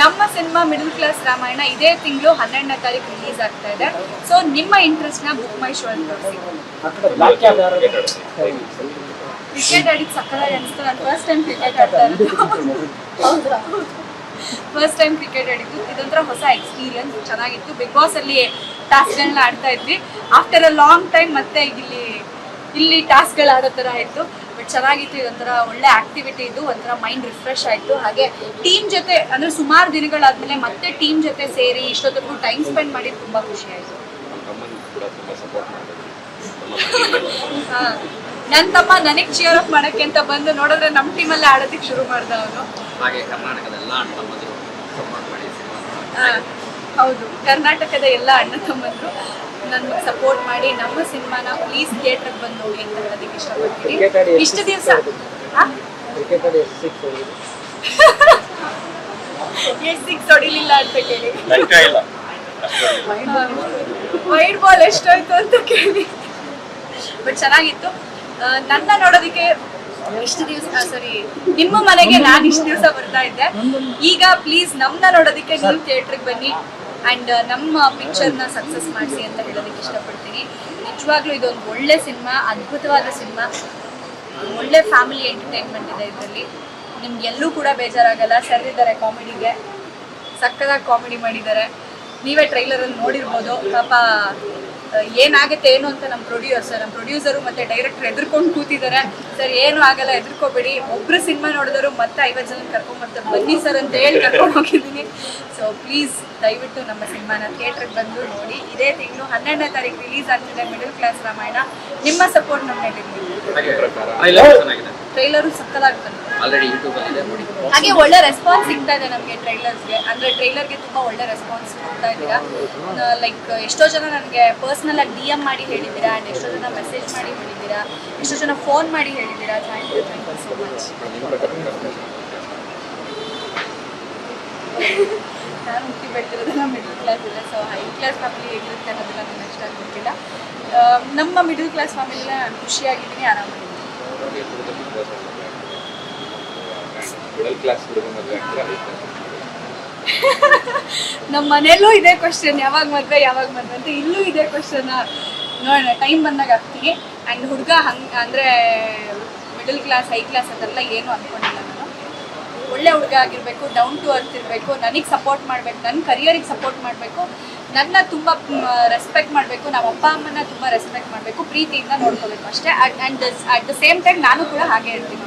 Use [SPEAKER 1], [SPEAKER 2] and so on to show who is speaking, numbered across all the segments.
[SPEAKER 1] ನಮ್ಮ cinema middle class Ramayana ಇದೇ ತಿಂಗಳು ಹನ್ನೆರಡನೇ ತಾರೀಕು ರಿಲೀಸ್ ಆಗ್ತಾ ಇದೆ. ಸೊ ನಿಮ್ಮ ಇಂಟ್ರೆಸ್ಟ್ನ ಬುಕ್? ಮೈ ಶೋ ತೋರಿಸಿ ಕ್ರಿಕೆಟ್ ಆಡಿದ್ ಸಕ್ಕದಾಗಿ ಅನಿಸ್ತು ನಾನು ಫಸ್ಟ್ ಟೈಮ್ ಕ್ರಿಕೆಟ್ ಆಡ್ತಾ ಇರೋದು. ಫಸ್ಟ್ ಟೈಮ್ ಕ್ರಿಕೆಟ್ ಆಡಿದ್ದು. ಇದೊಂಥರ ಹೊಸ ಎಕ್ಸ್ಪೀರಿಯನ್ಸ್ ಚೆನ್ನಾಗಿತ್ತು. ಬಿಗ್ ಬಾಸ್ ಅಲ್ಲಿ ಟಾಸ್ಕ್ಗಳನ್ನ ಆಡ್ತಾ ಇದ್ವಿ. ಆಫ್ಟರ್ ಅ ಲಾಂಗ್ ಟೈಮ್ ಮತ್ತೆ ಇಲ್ಲಿ ಇಲ್ಲಿ ಟಾಸ್ಕ್ಗಳು ಆಡೋ ಥರ ಆಯಿತು. ಚೆನ್ನಾಗಿತ್ತು ಇದೊಂಥರ ಒಳ್ಳೆ ಆಕ್ಟಿವಿಟಿ ಇದು ಒಂಥರ ಮೈಂಡ್ ರಿಫ್ರೆಶ್ ಆಯಿತು. ಹಾಗೆ ಟೀಮ್ ಜೊತೆ ಅಂದರೆ ಸುಮಾರು ದಿನಗಳಾದಮೇಲೆ ಮತ್ತೆ ಟೀಮ್ ಜೊತೆ ಸೇರಿ ಇಷ್ಟೊತ್ತಿಗೂ ಟೈಮ್ ಸ್ಪೆಂಡ್ ಮಾಡಿ ತುಂಬ ಖುಷಿ ಆಯಿತು. ನನ್ನ ತಮ್ಮ ನನಗೆ ಚಿಯರ್ ಅಪ್ ಮಾಡಕ್ಕೆ ಅಂತ ಬಂದು ನೋಡಿದ್ರೆ ನಮ್ಮ ಟೀಮಲ್ಲೇ ಆಡೋದಕ್ಕೆ ಶುರು ಮಾಡ್ದ ಅವನು.
[SPEAKER 2] ಹಾಗೆ ಕರ್ನಾಟಕದ ಎಲ್ಲ ಅಣ್ಣ ತಮ್ಮಂದಿರು ಸಪೋರ್ಟ್ ಮಾಡಿ ಸಿನಿಮಾ.
[SPEAKER 1] ಹೌದು ಕರ್ನಾಟಕದ ಎಲ್ಲ ಅಣ್ಣ ತಮ್ಮಂದ್ರು ನನ್ಗೆ ಸಪೋರ್ಟ್ ಮಾಡಿ ನಮ್ಮ ಸಿನಿಮಾನ ಪ್ಲೀಸ್ ಥಿಯೇಟರ್ ಬಂದು ನೋಡಿ ಅಂತ ಹೇಳೋದಕ್ಕೆ ಇಷ್ಟಪಡ್ತೀನಿ. ಇಷ್ಟು ದಿವಸ ಎಷ್ಟು ಸಿಕ್ಸ್ ಹೊಡಿಲಿಲ್ಲ ಅಂತ ಕೇಳಿ. ವೈಡ್ ಬಾಲ್ ಎಷ್ಟಾಯ್ತು ಅಂತ ಕೇಳಿ. ಬಟ್ ಚೆನ್ನಾಗಿತ್ತು. ನನ್ನ ನೋಡೋದಕ್ಕೆ ಇಷ್ಟು ದಿವಸ ಸಾರಿ ನಿಮ್ಮ ಮನೆಗೆ ನಾನು ಇಷ್ಟು ದಿವಸ ಬರ್ತಾ ಇದ್ದೆ. ಈಗ ಪ್ಲೀಸ್ ನಮ್ಮನ್ನ ನೋಡೋದಕ್ಕೆ ನೀವು ಥಿಯೇಟ್ರಿಗೆ ಬನ್ನಿ. ಆ್ಯಂಡ್ ನಮ್ಮ ಪಿಕ್ಚರ್ನ ಸಕ್ಸಸ್ ಮಾಡಿಸಿ ಅಂತ ಹೇಳೋದಕ್ಕೆ ಇಷ್ಟಪಡ್ತೀನಿ. ನಿಜವಾಗ್ಲೂ ಇದೊಂದು ಒಳ್ಳೆ ಸಿನಿಮಾ, ಅದ್ಭುತವಾದ ಸಿನಿಮಾ. ಒಳ್ಳೆ ಫ್ಯಾಮಿಲಿ ಎಂಟರ್ಟೈನ್ಮೆಂಟ್ ಇದೆ ಇದರಲ್ಲಿ. ನಿಮ್ಗೆ ಎಲ್ಲೂ ಕೂಡ ಬೇಜಾರಾಗಲ್ಲ. ಸರ್ ಕಾಮಿಡಿಗೆ ಸಕ್ಕದಾಗಿ ಕಾಮಿಡಿ ಮಾಡಿದ್ದಾರೆ. ನೀವೇ ಟ್ರೈಲರಲ್ಲಿ ನೋಡಿರ್ಬೋದು. ಪಾಪ ಏನಾಗುತ್ತೆ ಏನು ಅಂತ ನಮ್ಮ ಪ್ರೊಡ್ಯೂಸರ್ ಸರ್ ನಮ್ಮ ಪ್ರೊಡ್ಯೂಸರು ಮತ್ತೆ ಡೈರೆಕ್ಟರ್ ಎದುರ್ಕೊಂಡು ಕೂತಿದ್ದಾರೆ. ಸರ್, ಏನು ಆಗಲ್ಲ ಎದುರ್ಕೋಬೇಡಿ ಒಬ್ರು ಸಿನಿಮಾ ನೋಡಿದ್ರು ಮತ್ತೆ ಐವತ್ತು ಜನ ಕರ್ಕೊಂಡ್ಬರ್ತಾರೆ ಬನ್ನಿ ಸರ್ ಅಂತ ಹೇಳಿ ಕರ್ಕೊಂಡು ಹೋಗಿದ್ದೀನಿ. ಸೊ ಪ್ಲೀಸ್ ದಯವಿಟ್ಟು ನಮ್ಮ ಸಿನಿಮಾನ ಥಿಯೇಟ್ರಿಗೆ ಬಂದು ನೋಡಿ. ಇದೇ ತಿಂಗಳು ಹನ್ನೆರಡನೇ ತಾರೀಕು ರಿಲೀಸ್ ಆಗ್ತಿದೆ ಮಿಡಲ್ ಕ್ಲಾಸ್ ರಾಮಾಯಣ. ನಿಮ್ಮ ಸಪೋರ್ಟ್ ನಮ್ಮ ಮೇಲೆ
[SPEAKER 2] ಟ್ರೈಲರ್
[SPEAKER 1] ಸಕ್ಕದಾಗಿ ಬಂತು
[SPEAKER 2] ಆಲ್ರೆಡಿ ಯೂಟ್ಯೂಬ್ ಅಲ್ಲಿ ನೋಡಿ.
[SPEAKER 1] ಹಾಗೆ ಒಳ್ಳೆ ರೆಸ್ಪಾನ್ಸ್ ಸಿಗ್ತಾ ಇದೆ ನಮಗೆ ಟ್ರೈಲರ್ಸ್ಗೆ ಅಂದರೆ ಟ್ರೈಲರ್ಗೆ ತುಂಬಾ ಒಳ್ಳೆ ರೆಸ್ಪಾನ್ಸ್ ಕೊಡ್ತಾ ಇದ್ದೀರಾ? ಲೈಕ್ ಎಷ್ಟೋ ಜನ ನನಗೆ ಪರ್ಸನಲ್ ಆಗಿ ಡಿ ಎಂ ಮಾಡಿ ಹೇಳಿದ್ದೀರಾ ಆ್ಯಂಡ್ ಎಷ್ಟೋ ಜನ ಮೆಸೇಜ್ ಮಾಡಿ ಹೇಳಿದ್ದೀರಾ ಎಷ್ಟೋ ಜನ ಫೋನ್ ಮಾಡಿ ಹೇಳಿದ್ದೀರಾ. Thank you thank you so much ನಾನು ಹುಟ್ಟಿ ನಮ್ಮ ಮಿಡಲ್ ಕ್ಲಾಸ್ ಇದೆ ಸೊ ಹೈ ಕ್ಲಾಸ್ ಫ್ಯಾಮಿಲಿ ಹೇಗಿರುತ್ತೆ ಅನ್ನೋದನ್ನ ನನಗೆ ಇಷ್ಟ ಗೊತ್ತಿಲ್ಲ. ನಮ್ಮ ಮಿಡಲ್ ಕ್ಲಾಸ್ ಫ್ಯಾಮಿಲಿನ ನಾನು ಖುಷಿಯಾಗಿದ್ದೀನಿ ಆರಾಮಾಗಿದ್ದೀನಿ.
[SPEAKER 3] ಮದುವೆ
[SPEAKER 1] ನಮ್ಮ ಮನೆಯಲ್ಲೂ ಇದೇ ಕ್ವಶನ್ ಯಾವಾಗ ಮದ್ವೆ ಯಾವಾಗ ಮದ್ವೆ ಅಂತ ಇಲ್ಲೂ ಇದೇ ಕ್ವಶನ್ ನೋಡೋಣ ಟೈಮ್ ಬಂದಾಗ ಆಗ್ತೀನಿ ಆ್ಯಂಡ್ ಹುಡುಗ ಹಂಗ್, ಅಂದ್ರೆ ಮಿಡಲ್ ಕ್ಲಾಸ್ ಹೈ ಕ್ಲಾಸ್ ಅದೆಲ್ಲ ಏನು ಅಂದ್ಕೊಂಡಿಲ್ಲ ನಾನು. ಒಳ್ಳೆ ಹುಡುಗ ಆಗಿರಬೇಕು ಡೌನ್ ಟು ಅರ್ತ್ ಇರಬೇಕು, ನನಗೆ ಸಪೋರ್ಟ್ ಮಾಡಬೇಕು ನನ್ನ ಕರಿಯರಿಗೆ ಸಪೋರ್ಟ್ ಮಾಡಬೇಕು. ನನ್ನ ತುಂಬ ರೆಸ್ಪೆಕ್ಟ್ ಮಾಡಬೇಕು ನಮ್ಮ ಅಪ್ಪ ಅಮ್ಮನ ತುಂಬ ರೆಸ್ಪೆಕ್ಟ್ ಮಾಡಬೇಕು ಪ್ರೀತಿಯಿಂದ ನೋಡ್ಕೋಬೇಕು ಅಷ್ಟೇ. And at the same time ನಾನು ಕೂಡ ಹಾಗೆ
[SPEAKER 2] ಹೇಳ್ತೀನಿ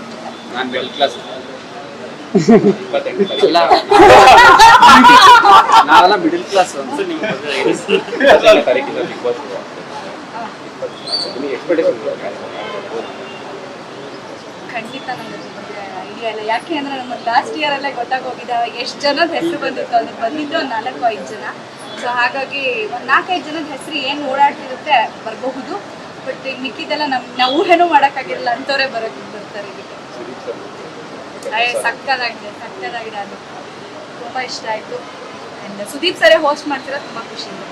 [SPEAKER 2] ನಾವೆಲ್ಲ ಮಿಡಲ್ ಕ್ಲಾಸ್
[SPEAKER 1] ಖಂಡಿತ ನನಗೆ ಐಡಿಯಾ ಇಲ್ಲ. ಯಾಕೆ ಅಂದ್ರೆ ನಮ್ಮ ಲಾಸ್ಟ್ ಇಯರ್ ಅಲ್ಲೇ ಗೊತ್ತಾಗೋಗಿದೆ ಎಷ್ಟು ಜನ ಹೆಸರು ಬಂದಿತ್ತು ಅದು ಬಂದಿದ್ದು ನಾಲ್ಕು ಐದು ಜನ. ಸೊ ಹಾಗಾಗಿ ಒಂದು ನಾಲ್ಕೈದು ಜನದ ಹೆಸರು ಏನು ಓಡಾಡ್ತಿರುತ್ತೆ ಬರಬಹುದು. ಬಟ್ ಈಗ ಮಿಕ್ಕಿದೆಲ್ಲ ನಮ್ ನಾವು ಊಹೆನೂ ಮಾಡೋಕ್ಕಾಗಿರಲ್ಲ ಅಂಥವ್ರೇ ಬರೋಕ್ಕೆ ಬರ್ತಾರೆ ಇದಕ್ಕೆ ಅಯ್ಯ ಸಕ್ಕದಾಗಿದೆ ಸಕ್ಕದಾಗಿದೆ ಅದು. ತುಂಬ ಇಷ್ಟ ಆಯಿತು. ಆ್ಯಂಡ್ ಸುದೀಪ್ ಸರೇ ಹೋಸ್ಟ್ ಮಾಡ್ತಿರೋ ತುಂಬ ಖುಷಿ. ಇದೆ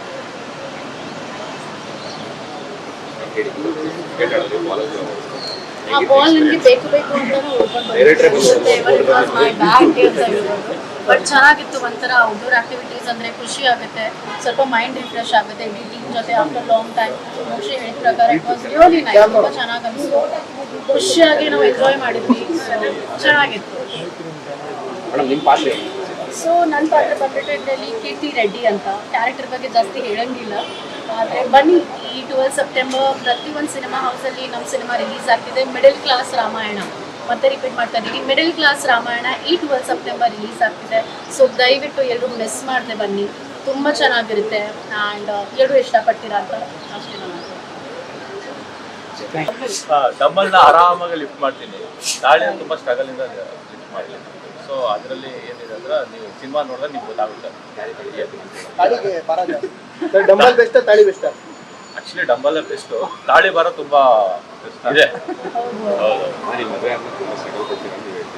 [SPEAKER 4] ಆ ಬಾಲ್ ನನಗೆ ಬೇಕು ಬೇಕು ಅಂತಾನೆ
[SPEAKER 3] Director ಬಂದು
[SPEAKER 4] ಬಟ್ ಚೆನ್ನಾಗಿತ್ತು ಒಂಥರ ಔಟ್ಡೋರ್ ಆಕ್ಟಿವಿಟೀಸ್ ಅಂದ್ರೆ ಖುಷಿ ಆಗುತ್ತೆ. ಸ್ವಲ್ಪ ಮೈಂಡ್ ರಿಫ್ರೆಶ್ ಆಗುತ್ತೆ. ಇಡೀ ಟೀಮ್ ಜೊತೆ ಆಫ್ಟರ್ ಲಾಂಗ್ ಟೈಮ್ ಮೋಕ್ಷಿ ಹೇಳಿದ ಪ್ರಕಾರ ಇಟ್ ವಾಸ್ ರಿಯಲಿ ನೈಸ್ ತುಂಬ ಚೆನ್ನಾಗಿ ಅನಿಸ್ತು. ಖುಷಿಯಾಗಿ ನಾವು ಎಂಜಾಯ್ ಮಾಡಿದ್ವಿ. ಚೆನ್ನಾಗಿತ್ತು. ಸೊ ನನ್ನ ಪಾತ್ರ? ಬಂದ್ಬಿಟ್ಟು ಇದರಲ್ಲಿ ಕೀರ್ತಿ ರೆಡ್ಡಿ ಅಂತ. ಕ್ಯಾರೆಕ್ಟರ್ ಬಗ್ಗೆ ಜಾಸ್ತಿ ಹೇಳಂಗಿಲ್ಲ. ಆದರೆ ಬನ್ನಿ ಈ ಟ್ವೆಲ್ ಸೆಪ್ಟೆಂಬರ್ ಪ್ರತಿ ಒಂದು ಸಿನಿಮಾ ಹೌಸಲ್ಲಿ ನಮ್ಮ ಸಿನಿಮಾ ರಿಲೀಸ್ ಆಗ್ತಿದೆ. Middle class Ramayana. ಮತ್ತೆ ರಿಪೀಟ್ ಮಾಡ್ತಾ ಇದ್ದೀವಿ ಮಿಡಲ್ ಕ್ಲಾಸ್ ರಾಮಾಯಣ ಈ ಟ್ವೆಲ್ ಸೆಪ್ಟೆಂಬರ್ ರಿಲೀಸ್ ಆಗ್ತಿದೆ. ಸೊ ದಯವಿಟ್ಟು ಎಲ್ಲರೂ ಮಿಸ್ ಮಾಡದೆ ಬನ್ನಿ. ತುಂಬ ಚೆನ್ನಾಗಿರುತ್ತೆ ಆ್ಯಂಡ್ ಎಲ್ಲರೂ ಇಷ್ಟಪಡ್ತೀರಾ ಅಂತ ಅಷ್ಟೇ ನಾನು
[SPEAKER 5] ಡಮ್ಮಲ್ನ ಆರಾಮಾಗಿ ಲಿಫ್ಟ್ ಮಾಡ್ತೀನಿ. ತಾಳಿ ತುಂಬ ಸ್ಟ್ರಗಲ್ ಇಂದ ಲಿಫ್ಟ್ ಮಾಡಲಿ ಸೊ ಅದರಲ್ಲಿ ಏನಿದೆ ಅಂದ್ರೆ ನೀವು ಸಿನಿಮಾ ನೋಡಿದ್ರೆ ನಿಮ್ಗೆ ಗೊತ್ತಾಗುತ್ತೆ.
[SPEAKER 6] ಡಂಬಲ್ ಬೆಸ್ಟ್ ತಾಳಿ ಬೆಸ್ಟ್
[SPEAKER 5] ಆಕ್ಚುಲಿ ಡಂಬಲ್ ಬೆಸ್ಟು ತಾಳಿ ಬರೋ ತುಂಬಾ ಇದೆ. ಹೌದು
[SPEAKER 3] ಈ ಮದುವೆ ಆದ್ಮೇಲೆ ಸ್ಟ್ರಗಲ್ ಕೊಡ್ತೀನಿ ಅಂತ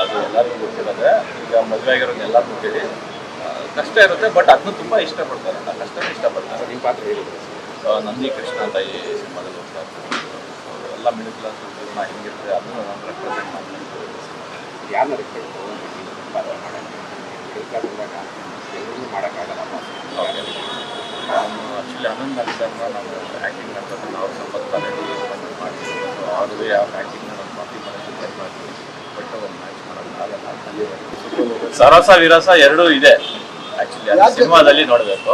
[SPEAKER 5] ಅದು ಎಲ್ಲರಿಗೂ ಗೊತ್ತಿರೋದೆ ಈಗ ಮದುವೆ ಆಗಿರೋದು ಕೇಳಿ. ಕಷ್ಟ ಇರುತ್ತೆ ಬಟ್ ಅದನ್ನು ತುಂಬ ಇಷ್ಟಪಡ್ತಾರೆ. ಆ ಕಷ್ಟನೇ ಇಷ್ಟಪಡ್ತಾರೆ.
[SPEAKER 3] ನಿಮ್ಮ ಪಾತ್ರ ಹೇಳಿದ್ರು
[SPEAKER 5] ನಂದಿ ಕೃಷ್ಣ ಅಂತ ಈ ಸಿನಿಮಾದಲ್ಲಿ ಹೋಗ್ತಾ ಇರ್ತಾರೆ ಎಲ್ಲ ಮಿಡಲ್ ಕ್ಲಾಸ್ ಜೀವನ ಹೆಂಗಿರುತ್ತೆ ಅದನ್ನು ನಾನು ರೆಪ್ರೆಸೆಂಟ್ ಮಾಡ್ತೀನಿ.
[SPEAKER 3] ಯಾರನ್ನ ಪಾತ್ರ ಮಾಡೋಕ್ಕೆ? ಮಿಡಲ್ ಕ್ಲಾಸ್ ಎಲ್ಲರೂ
[SPEAKER 5] ಆ್ಯಕ್ಟಿಂಗ್ ನಾವು ಸ್ವಲ್ಪ ಮಾಡ್ತೀವಿ. ಆ್ಯಕ್ಟಿಂಗ್ನ ಕಾಪಿ ಮಾಡೋಕ್ಕೆ ಟ್ರೈ ಬಟ್ ಒಂದು ಮ್ಯಾಚ್ ಮಾಡೋಕ್ಕಾಗಲ್ಲ ಸರಸ ವಿರಸ ಎರಡೂ ಇದೆ. ಆ್ಯಕ್ಚುಲಿ ಅದು ಸಿನಿಮಾದಲ್ಲಿ ನೋಡಬೇಕು.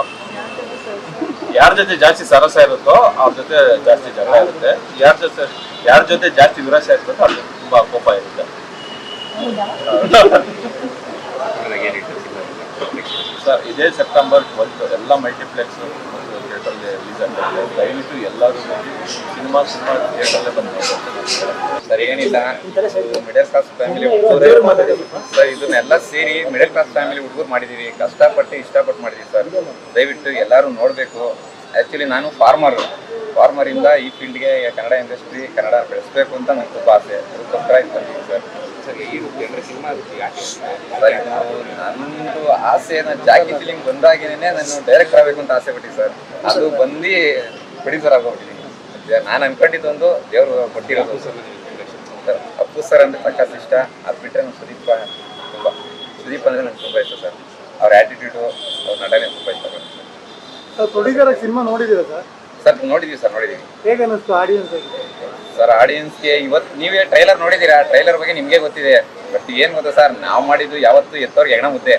[SPEAKER 5] ಯಾರ ಜೊತೆ ಜಾಸ್ತಿ ಸರಸ ಇರುತ್ತೋ ಅವ್ರ ಜೊತೆ ಜಾಸ್ತಿ ಜಗಳ ಇರುತ್ತೆ. ಯಾರ ಜೊತೆ ಯಾರ ಜೊತೆ ಜಾಸ್ತಿ ವಿರಸ ಇರುತ್ತೋ ಅವ್ರ ಜೊತೆ ತುಂಬ ಕೋಪ ಇರುತ್ತೆ. ಸರ್ ಇದೇ ಸೆಪ್ಟೆಂಬರ್ ಟ್ವೆಲ್ತ್ ಎಲ್ಲ ಮಲ್ಟಿಪ್ಲೆಕ್ಸ್ ಥಿಯೇಟರ್ಗೆ ರಿಲೀಸ್ ಆಗ್ತದೆ ದಯವಿಟ್ಟು ಎಲ್ಲರೂ ಸಿನಿಮಾ ಸಿನಿಮಾ ಥಿಯೇಟರ್ಲ್ಲೇ ಬಂದು
[SPEAKER 3] ಸರ್ ಏನಿಲ್ಲ. ಮಿಡಲ್ ಕ್ಲಾಸ್ ಫ್ಯಾಮಿಲಿ ಸರ್ ಇದನ್ನೆಲ್ಲ ಸೇರಿ ಮಿಡಲ್ ಕ್ಲಾಸ್ ಫ್ಯಾಮಿಲಿ ಹುಡುಗರು ಮಾಡಿದೀವಿ. ಕಷ್ಟಪಟ್ಟು ಇಷ್ಟಪಟ್ಟು ಮಾಡಿದೀವಿ ಸರ್. ದಯವಿಟ್ಟು ಎಲ್ಲರೂ ನೋಡಬೇಕು. ಆ್ಯಕ್ಚುಲಿ ನಾನು ಫಾರ್ಮರ್ ಫಾರ್ಮರಿಂದ ಈ ಫೀಲ್ಡ್ಗೆ ಕನ್ನಡ ಇಂಡಸ್ಟ್ರಿ ಕನ್ನಡ ಬೆಳೆಸಬೇಕು ಅಂತ ನನಗೆ ತುಂಬ ಆಸೆ. ಅದಕ್ಕೋಸ್ಕರ ಇದು ಬಂದಿದ್ದೀನಿ ಸರ್. ಸರ್ ಈ ಜನರ ಸಿನಿಮಾ ಸರ್ ಇದು ನಂದು ಆಸೆ ನಾನು ಜಾಕಿ ಫೀಲಿಂಗ್ ಬಂದಾಗೇನೆ ನಾನು ಡೈರೆಕ್ಟರ್ ಆಗಬೇಕು ಅಂತ ಆಸೆ ಪಟ್ಟಿದ್ದೆ ಸರ್. ಅದು ಬಂದು ಪ್ರೊಡ್ಯೂಸರ್ ಆಗೋಗ್ಬಿಟ್ಟಿದ್ದೀನಿ ನಾನು ಅನ್ಕೊಂಡಿದ್ದು ಒಂದು ದೇವರು ಕೊಟ್ಟಿರೋದು. ಸರ್ ಅಪ್ಪು ಸರ್ ಅಂದರೆ ಪ್ರಕಾಶ್ ಇಷ್ಟ. ಅದು ಬಿಟ್ಟರೆ ನಾನು ಸುದೀಪ್ ತುಂಬ ಸುದೀಪ್ ಅಂದರೆ ನನಗೆ ತುಂಬ ಇಷ್ಟ ಸರ್. ಅವ್ರ ಆ್ಯಟಿಟ್ಯೂಡು ಅವ್ರ ನಟನೆ.
[SPEAKER 6] ಸರ್ ಪ್ರೊಡ್ಯೂಸರ್ ಸಿನಿಮಾ ನೋಡಿದ್ದೀರಾ ಸರ್?
[SPEAKER 3] ಸರ್ ನೋಡಿದೀವಿ ಸರ್
[SPEAKER 6] ಹೇಗೆ ಅನ್ನಿಸ್ತು ಆಡಿಯನ್ಸ್
[SPEAKER 3] ಸರ್ ಆಡಿಯನ್ಸ್ಗೆ ಇವತ್ತು ನೀವೇ ಟ್ರೈಲರ್ ನೋಡಿದ್ದೀರಾ? ಟ್ರೈಲರ್ ಬಗ್ಗೆ ನಿಮಗೆ ಗೊತ್ತಿದೆ. ಬಟ್ ಏನು ಗೊತ್ತಾ ಸರ್ ನಾವು ಮಾಡಿದ್ದು ಯಾವತ್ತು ಎತ್ತವ್ರಿಗೆ ಹೆಣ ಮುದ್ದೆ.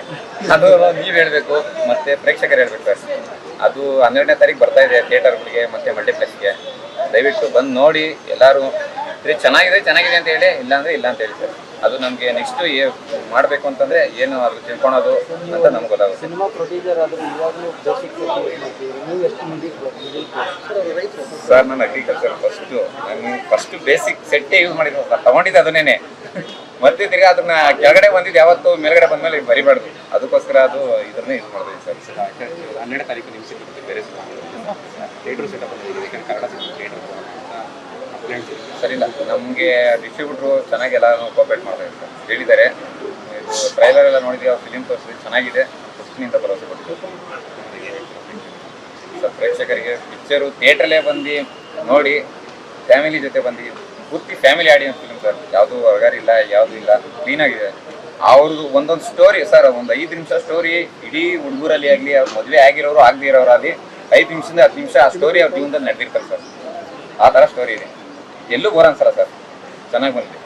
[SPEAKER 3] ಅದು ನೀವು ಹೇಳಬೇಕು ಮತ್ತೆ ಪ್ರೇಕ್ಷಕರು ಹೇಳ್ಬೇಕು ಸರ್. ಅದು ಹನ್ನೆರಡನೇ ತಾರೀಕು ಬರ್ತಾ ಇದೆ ಥಿಯೇಟರ್ಗಳಿಗೆ ಮತ್ತೆ ಮಲ್ಟಿಪ್ಲೆಕ್ಸ್ಗೆ ದಯವಿಟ್ಟು ಬಂದು ನೋಡಿ ಎಲ್ಲರೂ. ಚೆನ್ನಾಗಿದೆ ಚೆನ್ನಾಗಿದೆ ಅಂತ ಹೇಳಿ ಇಲ್ಲ ಅಂದ್ರೆ ಇಲ್ಲ ಅಂತ ಹೇಳಿ ಸರ್. ಅದು ನಮಗೆ ನೆಕ್ಸ್ಟ್ ಮಾಡಬೇಕು ಅಂತಂದ್ರೆ ಏನು ಅದು ತಿಳ್ಕೊಳೋದು ಅಂತ ನಮ್ಗೆ ಗೊತ್ತಾಗುತ್ತೆ.
[SPEAKER 6] ಸಿನಿಮಾ ಪ್ರೊಡ್ಯೂಸರ್ ಆದ್ರೆ ಇವಾಗಲೂ
[SPEAKER 3] ಸರ್ ನಾನು ಅಗ್ರಿಕಲ್ಚರ್ ಫಸ್ಟು ನಾನು ಫಸ್ಟ್ ಬೇಸಿಕ್ ಸೆಟ್ಟೇ ಯೂಸ್ ಮಾಡಿದ್ರು ಸರ್ ತಗೊಂಡಿದ್ದೆ ಅದನ್ನೇನೆ. ಮತ್ತೆ ತಿರ್ಗಾ ಅದನ್ನ ಕೆಳಗಡೆ ಬಂದಿದ್ದು ಯಾವತ್ತು ಮೇಲ್ಗಡೆ ಬಂದ್ಮೇಲೆ ಬರಿಬಾರ್ದು. ಅದಕ್ಕೋಸ್ಕರ ಅದು ಇದನ್ನೇ ಯೂಸ್ ಮಾಡಿದ್ವಿ ಸರ್. ಹನ್ನೆರಡು ತಾರೀಕು ನಿಮ್ಮ ಸಿಗುತ್ತೆ ಬೇರೆ theatre setup Kannada theatre sir ಇಲ್ಲ ನಮಗೆ ಡಿಸ್ಟ್ರಿಬ್ಯೂಟ್ರು ಚೆನ್ನಾಗಿ ಎಲ್ಲರೂ ಕೋಪರೇಟ್ ಮಾಡ್ತಾರೆ ಸರ್ ಹೇಳಿದ್ದಾರೆ. ಟ್ರೈಲರ್ ಎಲ್ಲ ನೋಡಿದ್ವಿ, ಆ ಫಿಲಿಮ್ ತೋರಿಸಿದ್ವಿ, ಚೆನ್ನಾಗಿದೆ. ಫಸ್ಟ್ನಿಂದ ಭರವಸೆ ಕೊಟ್ಟು ಸರ್ ಪ್ರೇಕ್ಷಕರಿಗೆ ಪಿಕ್ಚರು ಥಿಯೇಟ್ರಲ್ಲೇ ಬಂದು ನೋಡಿ ಫ್ಯಾಮಿಲಿ ಜೊತೆ ಬಂದು ಪೂರ್ತಿ ಫ್ಯಾಮಿಲಿ ಆಡಿಯನ್ಸ್ ಫಿಲ್ಮ್ ಸರ್. ಯಾವುದು ಹೊರಗಾರಿಲ್ಲ ಯಾವುದು ಇಲ್ಲ. ಕ್ಲೀನಾಗಿದೆ ಅವ್ರದ್ದು ಒಂದೊಂದು ಸ್ಟೋರಿ ಸರ್, ಒಂದು ಐದು ನಿಮಿಷ ಸ್ಟೋರಿ ಇಡೀ ಹುಡುಗರಲ್ಲಿ ಆಗಲಿ, ಅವ್ರು ಮದುವೆ ಆಗಿರೋರು ಆಗದೇ ಇರೋರು ಆಗಲಿ ಐದು ನಿಮಿಷದಿಂದ ಹತ್ತು ನಿಮಿಷ ಆ ಸ್ಟೋರಿ ಅವ್ರ ಜೀವನದಲ್ಲಿ ನಡೆದಿರ್ತಾರೆ ಸರ್. ಆ ಥರ ಸ್ಟೋರಿ ಇದೆ. ಎಲ್ಲೂ ಬೋರ್ ಅನ್ಸಲ್ಲ ಸರ್. ಚೆನ್ನಾಗಿ ಬಂದಿದೆ.